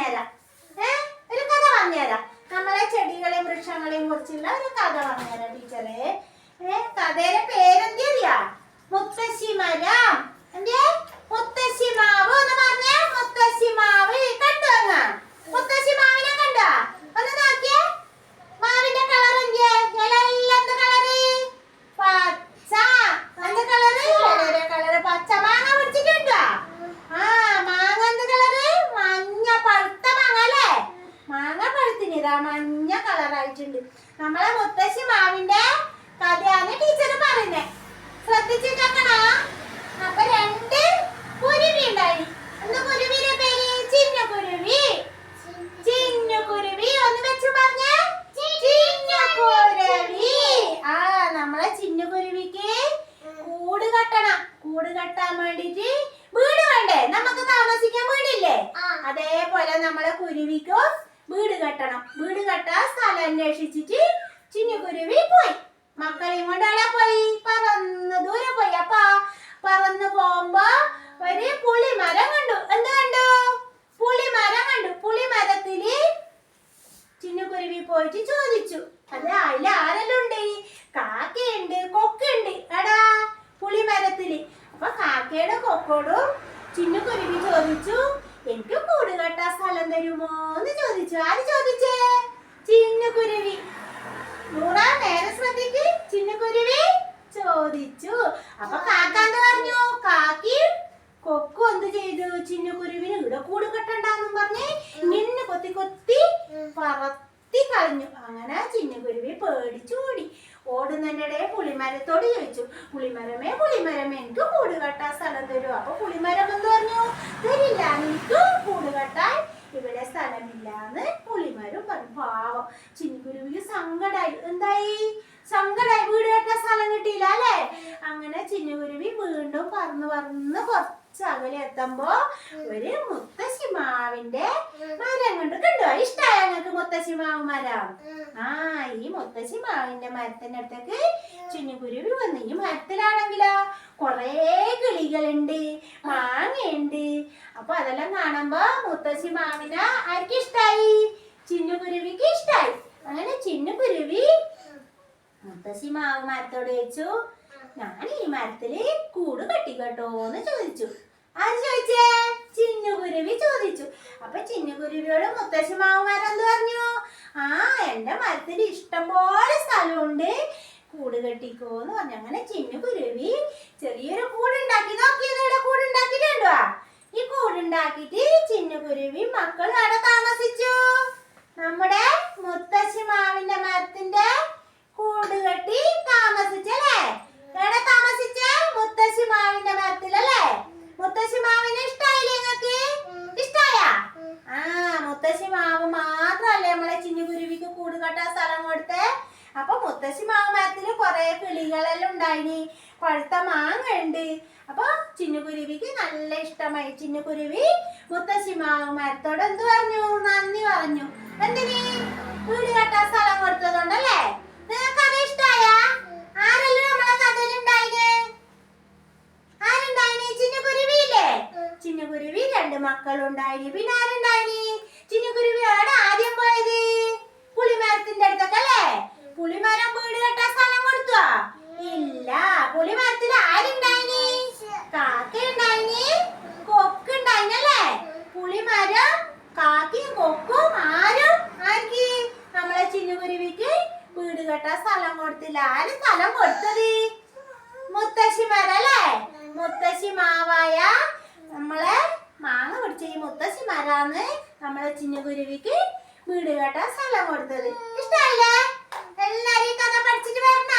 പറഞ്ഞുതരാം. ഏ? ഒരു കഥ പറഞ്ഞുതരാം. നമ്മളെ ചെടികളെയും വൃക്ഷങ്ങളെയും കുറിച്ചുള്ള ഒരു കഥ പറഞ്ഞുതരാം ടീച്ചറെ. ഏ? കഥയുടെ പേരെന്തിയാ പറഞ്ഞിട്ടുണ്ട് നമ്മളെ മുത്തശ്ശി മാവിന്റെ കഥയാണ് ടീച്ചർ പറയുന്നത് ശ്രദ്ധിച്ചിട്ടേക്കണ? അപ്പൊ രണ്ട് കുരുവി ഉണ്ടായി. ഒന്ന് കുരുവിയുടെ പേര് ചിന്ന കുരുവി ചിന്ന കുരുവി ഒന്ന് വെച്ച് പറഞ്ഞേ. ചിന്ന കുരുവി ആ നമ്മളെ ചിന്ന കുരുവിക്ക് കൂട് കെട്ടണം. കൂട് കെട്ടാൻ വേണ്ടിട്ട് വീട് വേണ്ടേ? നമുക്ക് താമസിക്കാൻ വീടില്ലേ? അതേപോലെ നമ്മളെ കുരുവിക്കും കെട്ടണം. വീട് കെട്ടാൻ സ്ഥലം അന്വേഷിച്ചിട്ട് ചിന്നുകുരുവി പോയി. മക്കളെയും കൊണ്ട് പോയി. പറന്ന് ദൂരെ പോയി. അപ്പൊ പറന്ന് പോകുമ്പോ ഒരു പുളിമരം കണ്ടു. എന്ത് കണ്ടു? പുളിമരം കണ്ടു. പുളിമരത്തിൽ ചിന്നുകുരുവി പോയിട്ട് ചോദിച്ചു. അത് അതിൽ ആരെല്ലാം ഉണ്ട്? കാക്കയുണ്ട് കൊക്കുണ്ട്. എടാ പുളിമരത്തിൽ. അപ്പൊ കാക്കയുടെ കൊക്കോടും ചിന്നുകുരുവി ചോദിച്ചു. എനിക്ക് കൂട് കെട്ടാ സ്ഥലം തരുമോ എന്ന് ചോദിച്ചു. ആര് ചോദിച്ചേ? ചിന്നുകുരുവി. നൂറാം നേരെ ശ്രദ്ധിക്ക് ചിന്നുകുരുവി ചോദിച്ചു. അപ്പൊ കാക്ക എന്ത് പറഞ്ഞു കാക്കി കൊക്കു എന്ത് ചെയ്തു? ചിന്നുകുരുവിന് ഇവിടെ കൂട് കെട്ടണ്ടെന്നും പറഞ്ഞ് നിന്ന് കൊത്തി കൊത്തി പറത്തി കളഞ്ഞു. അങ്ങനെ ചിന്നുകുരുവി പേടിച്ചു ഓടി ഓടുന്നതിനിടെ പുളിമരത്തോട് ചോദിച്ചു. പുളിമരമേ പുളിമരമേ എനിക്ക് കൂട് കെട്ടാൻ സ്ഥലം തരുമോ അപ്പൊ പുളിമരം എന്ന് പറഞ്ഞു. തരില്ല എനിക്ക് കൂട് കെട്ടാൻ ഇവിടെ സ്ഥലമില്ലാന്ന് പുളിമരം പറഞ്ഞു. പാവം. ചിനിഗുരുവിന് സങ്കടായി. എന്തായി? സങ്കടായി. വീട് കെട്ടാൻ സ്ഥലം കിട്ടിയില്ല അല്ലേ? അങ്ങനെ ചിന്നുകുരുവി വീണ്ടും പറന്ന് പറന്ന് കുറച്ച് അകലെ എത്തുമ്പോ ഒരു മുത്തശ്ശിമാവിന്റെ മരം കൊണ്ട്. കണ്ടു? ഞങ്ങൾക്ക് മുത്തശ്ശി മാവ് മരം ആ ഈ മുത്തശ്ശി മാവിന്റെ മരത്തിന്റെ അടുത്തേക്ക് ചിന്നുകുരുവി വന്നു ഈ മരത്തിലാണെങ്കിലോ? കൊറേ കിളികളുണ്ട് മാങ്ങയുണ്ട്. അപ്പൊ അതെല്ലാം കാണുമ്പോ മുത്തശ്ശി മാവിനെ ആർക്ക് ഇഷ്ടായി? ചിന്നുകുരുവിക്ക് ഇഷ്ടായി. അങ്ങനെ ചിന്നുകുരുവി മുത്തശ്ശി മാവ് മരത്തോട് ചോദിച്ചു ഞാൻ ഈ മരത്തിൽ കൂട് കെട്ടിക്കട്ടോ എന്ന് ചോദിച്ചു. ആര് ചോദിച്ചേ? ചിന്നുകുരുവി ചോദിച്ചു. അപ്പൊ ചിന്നുകുരുവിയോട് മുത്തശ്ശി മാവ് മരം എന്ത് പറഞ്ഞു എന്റെ മരത്തിൽ ഇഷ്ടംപോലെ സ്ഥലമുണ്ട്. കൂട് കെട്ടിക്കോ എന്ന് പറഞ്ഞു. അങ്ങനെ ചിന്നുകുരുവി ചെറിയൊരു കൂടുണ്ടാക്കി. നോക്കിയത് ഇവിടെ കൂടുണ്ടാക്കിയിട്ടുണ്ടോ? ഈ കൂടുണ്ടാക്കിയിട്ട് ചിന്നുകുരുവി മക്കൾ അവിടെ താമസിച്ചു നമ്മുടെ മുത്തശ്ശി മാവിന്റെ മരത്തിന്റെ കൂട് കെട്ടി താമസിച്ചല്ലേ എവിടെ താമസിച്ചേ മുത്തശ്ശി മാവിന്റെ മരത്തിലല്ലേ മുത്തശ്ശി മാവിനെ ഇഷ്ടായില്ലേ നിങ്ങക്ക് ഇഷ്ടായ ആ മുത്തശ്ശി മാവ് മാത്രല്ലേ നമ്മളെ ചിന്നുകുരുവിക്ക് കൂട് കെട്ടാൻ സ്ഥലം കൊടുത്തേ മുത്തശ്ശി മാവ് മരത്തിൽ കുറെ കിളികളെല്ലാം ഉണ്ടായിനി. പഴുത്ത മാങ്ങ ഉണ്ട് അപ്പൊ ചിന്നുകുരുവിക്ക് നല്ല ഇഷ്ടമായി. ചിന്നുകുരുവി മുത്തശ്ശി മാവ് മരത്തോട് എന്ത് പറഞ്ഞു? നന്ദി പറഞ്ഞു. എന്തിന്? വീട് കെട്ടാൻ സ്ഥലം കൊടുത്തതുകൊണ്ടല്ലേ? നിങ്ങൾക്ക് അത് ഇഷ്ടായ? ആരെല്ലാം നമ്മളെ കഥയിലുണ്ടായിന്? ആരുണ്ടായിന്? ചിന്നുകുരുവിയില്ലേ? ചിന്നുകുരുവി രണ്ട് മക്കളുണ്ടായിന്. പിന്നെ ആരുണ്ടായിന്? ചിന്നുകുരുവി എവിടെ ആദ്യം പോയത് പുളിമരത്തിന്റെ അടുത്തൊക്കെ അല്ലേ പുളിമരം വീട് കെട്ടാൻ സ്ഥലം കൊടുത്തോ ഇല്ല പുളിമരത്തിൽ ആരുണ്ടായിന് കാക്കയുണ്ടായിന് കൊക്കുണ്ടായിനല്ലേ പുളിമരം കാക്കയും കൊക്കും ആരും ആർക്ക് നമ്മളെ ചിന്നുകുരുവിക്ക് വീട് കെട്ടാൻ സ്ഥലം കൊടുത്തില്ല. ആര് സ്ഥലം കൊടുത്തത്? മുത്തശ്ശിമാരല്ലേ മുത്തശ്ശിമാവായ മുത്തശ്ശി മാവായ നമ്മളെ മാങ്ങ പിടിച്ച ഈ മുത്തശ്ശിമാരാന്ന് നമ്മളെ ചിന്നുകുരുവിക്ക് വീട് കേട്ടാ സ്ഥലം കൊടുത്തത്. ഇഷ്ടായില്ലേ എല്ലാരും കഥ പഠിച്ചിട്ട് വരണ?